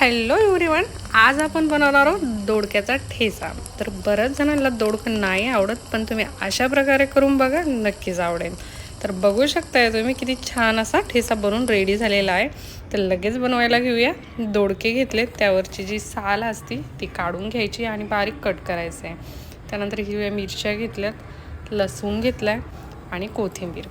Hello everyone आज आपण बनवणार आहोत दोडक्याचा ठेचा. तर बऱ्याच जणांना दोडकं नाही आवडत पण तुम्ही अशा प्रकारे करून बघा नक्कीच आवडेल. तर बघू शकताय तुम्ही किती छान असा ठेचा बनवून रेडी झालेला आहे. तर लगेच बनवायला घेऊया. दोडके घेतले त्यावरची जी साल असती ती काढून घ्यायची आणि बारीक कट करायचं आहे. त्यानंतर हिरव्या मिरच्या घेतल्यात लसूण घेतला आहे आणि कोथिंबीर.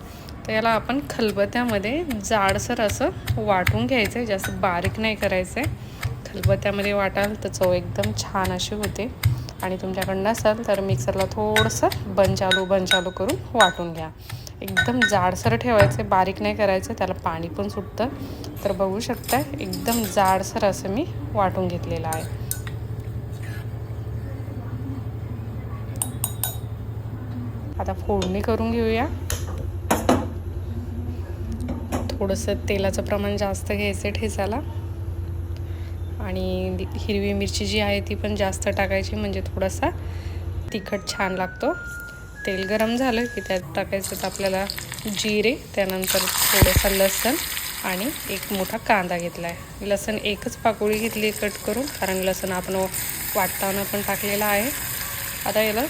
तर याला आपण खलबत्यामध्ये जाडसर असं वाटून घ्यायचं आहे जास्त बारीक नाही करायचं आहे खलबत्यामध्ये वाटाल तर चव एकदम छान अशी होते. आणि तुमच्याकडं नसाल तर मिक्सरला थोडंसं बंचालू बंचालू करून वाटून घ्या. एकदम जाडसर ठेवायचं बारीक नाही करायचं त्याला पाणी पण सुटतं. तर बघू शकता एकदम जाडसर असं मी वाटून घेतलेलं आहे. आता फोडणी करून घेऊया. थोडंसं तेलाचं प्रमाण जास्त घ्यायचं ठेचाला आणि हिरवी मिरची जी आहे ती पण जास्त टाकायची म्हणजे थोडासा तिखट छान लागतो. तेल गरम झालं की त्यात टाकायचं तर आपल्याला जिरे त्यानंतर थोडंसं लसण आणि एक मोठा कांदा घेतला आहे लसण एकच पाकोळी घेतली कट करून कारण लसण आपण वाटताना पण टाकलेला आहे. आता याला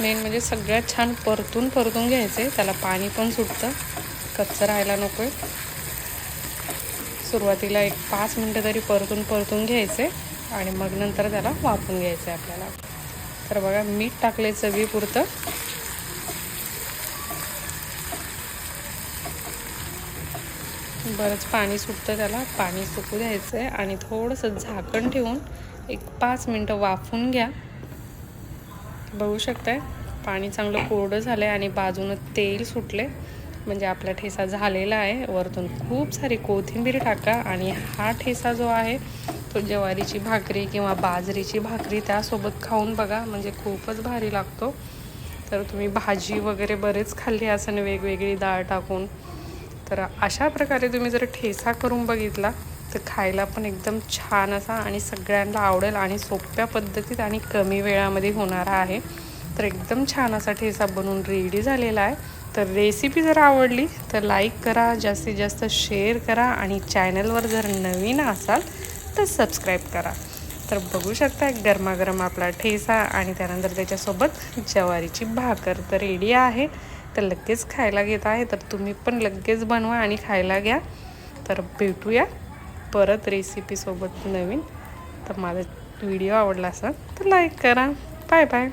मेन म्हणजे सगळ्यात छान परतून परतून घ्यायचं आहे त्याला पाणी पण सुटतं. कच्चं राहायला नको आहे सुरुवातीला एक पाच मिनटं तरी परतून परतून घ्यायचे आणि मग नंतर त्याला वाफून घ्यायचं आहे आपल्याला. तर बघा मीठ टाकले चवीपुरतं. बरंच पाणी सुटतं त्याला. पाणी सुकू द्यायचं आहे आणि थोडंसं झाकण ठेवून एक पाच मिनटं वाफून घ्या. बघू शकताय पाणी चांगलं कोरडं झालं आहे आणि बाजूनं तेल सुटले म्हणजे आपला ठेसा झालेला आहे. वरतून खूप सारी कोथिंबीर टाका आणि हा ठेसा जो आहे तो ज्वारीची भाकरी किंवा बाजरीची भाकरी त्यासोबत खाऊन बघा. म्हणजे खूपच भारी लागतो. तर तुम्ही भाजी वगैरे बरेच खाल्ली असं वेगवेगळी डाळ टाकून. तर अशा प्रकारे तुम्ही जर ठेसा करून बघितला तर खायला पण एकदम छान असा आणि सगळ्यांना आवडेल आणि सोप्या पद्धतीत आणि कमी वेळामध्ये होणारा आहे. तर एकदम छान असा ठेसा बनवून रेडी झालेला आहे. तर रेसिपी जर आवडली तर लाईक करा जास्तीत जास्त शेअर करा आणि चॅनलवर जर नवीन असाल तर सबस्क्राईब करा. तर बघू शकता गरमागरम आपला ठेसा आणि त्यानंतर त्याच्यासोबत ज्वारीची भाकर तर रेडी आहे. तर लगेच खायला घेत आहे तर तुम्ही पण लगेच बनवा आणि खायला घ्या. तर भेटूया परत रेसिपीसोबत नवीन. तर माझा व्हिडिओ आवडला असेल तर लाईक करा. Bye bye